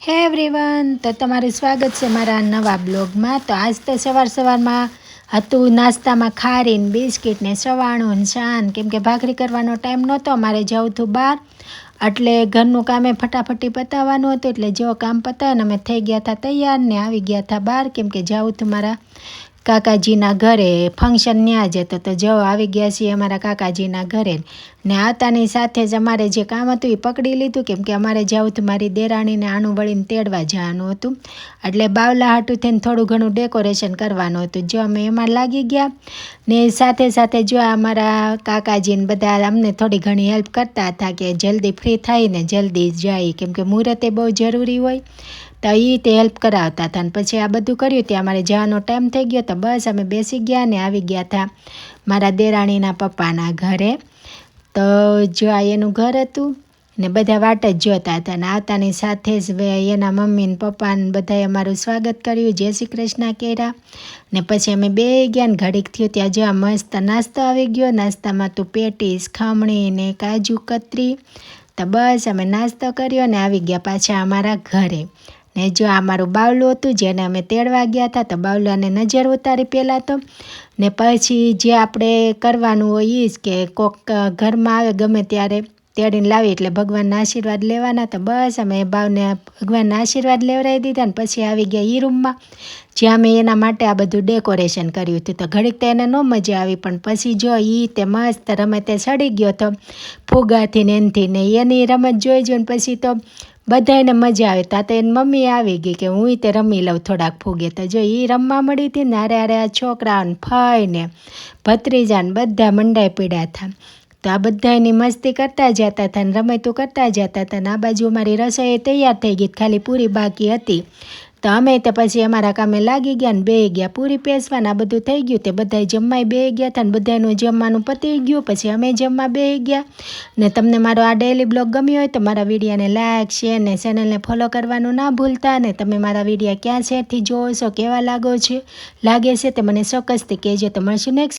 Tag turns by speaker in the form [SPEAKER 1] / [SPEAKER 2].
[SPEAKER 1] હે એવરીવન તો તમારું સ્વાગત છે મારા નવા બ્લોગમાં. તો આજ તો સવાર સવારમાં હતું નાસ્તામાં ખારીને બિસ્કિટ ને સવાણું ને શાન. કેમ કે ભાખરી કરવાનો ટાઈમ નહોતો, મારે જવું હતું બહાર. એટલે ઘરનું કામે ફટાફટી પતાવવાનું હતું, એટલે જો કામ પતાવે ને અમે થઈ ગયા હતા તૈયાર ને આવી ગયા હતા બહાર. કેમ કે જવું હતું મારા કાકાજીના ઘરે ફંક્શન ત્યાં જ. હતો તો જો આવી ગયા છીએ અમારા કાકાજીના ઘરે. ને આવતાની સાથે જ અમારે જે કામ હતું એ પકડી લીધું કેમ કે અમારે જવું તો મારી દેરાણીને આણું વળીને તેડવા જવાનું હતું. એટલે બાવલા હાટું થઈને થોડું ઘણું ડેકોરેશન કરવાનું હતું. જો અમે એમાં લાગી ગયા ને સાથે સાથે જો અમારા કાકાજીને બધા અમને થોડી ઘણી હેલ્પ કરતા હતા કે જલ્દી ફ્રી થઈને જલ્દી જાય કેમ કે મુહૂર્તે બહુ જરૂરી હોય. તો એ તે હેલ્પ કરાવતા હતા ને પછી આ બધું કર્યું ત્યાં અમારે જવાનો ટાઈમ થઈ ગયો તો બસ અમે બેસી ગયા ને આવી ગયા હતા મારા દેરાણીના પપ્પાના ઘરે. તો જો આ એનું ઘર હતું ને બધા વાટ જ જોતા હતા ને આવતાની સાથે જ એના મમ્મી ને પપ્પા ને બધાએ અમારું સ્વાગત કર્યું, જય શ્રી કૃષ્ણ કર્યા. ને પછી અમે બે ગયા ને ઘડીક થયું ત્યાં જો મસ્ત નાસ્તો આવી ગયો, નાસ્તામાં તું પેટીસ, ખમણી ને કાજુ કતરી. તો બસ અમે નાસ્તો કર્યો ને આવી ગયા પાછા અમારા ઘરે. ને જો આ મારું બાવલું હતું, જેને અમે તેડવા ગયા હતા, તો બાવલાને નજર ઉતારી પહેલાં તો. ને પછી જે આપણે કરવાનું હોય એ જ કે કોક ઘરમાં આવે, ગમે ત્યારે તેડીને લાવી એટલે ભગવાનના આશીર્વાદ લેવાના તો બસ અમે ભાવને ભગવાનના આશીર્વાદ લેવડાવી દીધા ને પછી આવી ગયા એ રૂમમાં, જ્યાં મેં એના માટે આ બધું ડેકોરેશન કર્યું હતું. તો ઘડીક તો એને ન મજા આવી, પણ પછી જો એ તે મસ્ત રમે તે સડી ગયો તો ફુગાથી ને એનથી ને એની રમત જોઈ જોઈને પછી તો બધાને મજા આવે. તા તો એની મમ્મી આવી ગઈ કે હું તે રમી લઉં થોડાક ફૂગે. તો જો એ રમવા મળી હતી ને અરે અરે આ છોકરાઓને ફઈને ભત્રીજાને બધા મંડાઈ પીડ્યા હતા. તો આ બધા એની મસ્તી કરતા જતા હતા ને રમતો કરતા જતા હતા ને આ બાજુ અમારી રસોઈ તૈયાર થઈ ગઈ ખાલી પૂરી બાકી હતી. તો અમે તો પછી અમારા કામે લાગી ગયા ને બે ગયા પૂરી પેસવાના બધું થઈ ગયું તે બધા જમવાય બે ગયા હતા ને બધાનું જમવાનું પતી ગયું પછી અમે જમવા બે ગયા. ને તમને મારો આ ડેલી બ્લોગ ગમ્યો હોય તો મારા વિડીયાને લાઇક શેર ને ચેનલને ફોલો કરવાનું ના ભૂલતા ને તમે મારા વિડીયા ક્યાં શેરથી જોવો છો કેવા લાગો છે, લાગે છે તે મને ચોક્કસથી કહેજો. તો મળશું નેક્સ્ટ